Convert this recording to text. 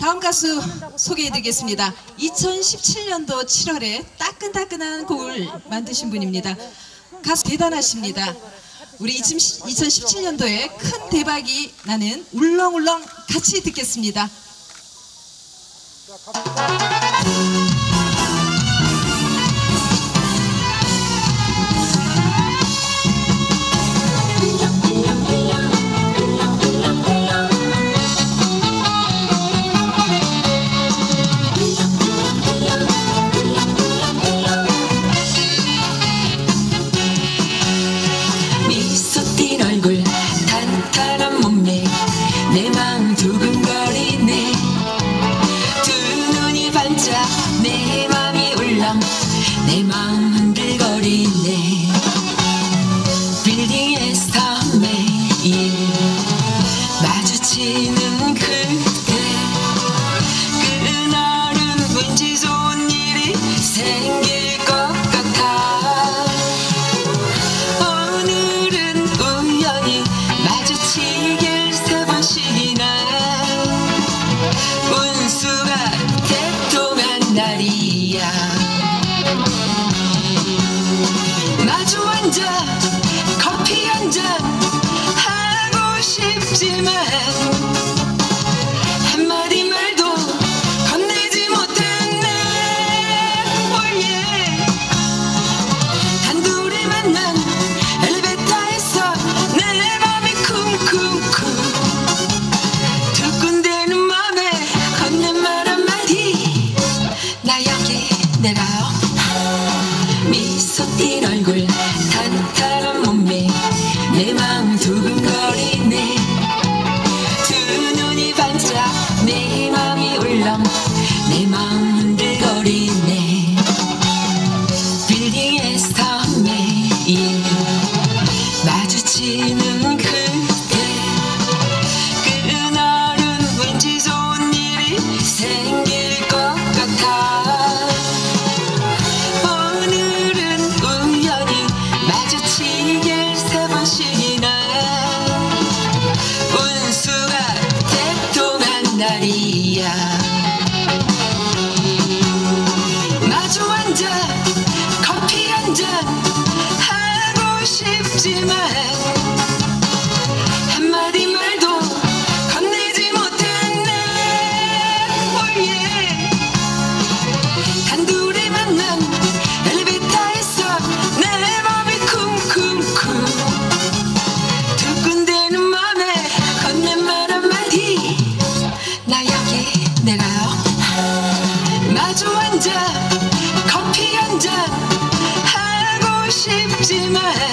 다음 가수 소개해드리겠습니다. 2017년도 7월에 따끈따끈한 곡을 만드신 분입니다. 가수 대단하십니다. 우리 2017년도에 큰 대박이 나는 울렁울렁 같이 듣겠습니다. 내 맘이 울렁 내 마음 내가요? 미소 띤 얼굴 탄탄한 몸매 내 마음 두근거리네. 두 눈이 반짝 내 맘이 울렁 내 마음 흔들거리네. 빌딩에서 매일 마주치는 그대. 그날은 왠지 좋은 일이 생길 날이야. 마주 앉아 커피 한잔 앉아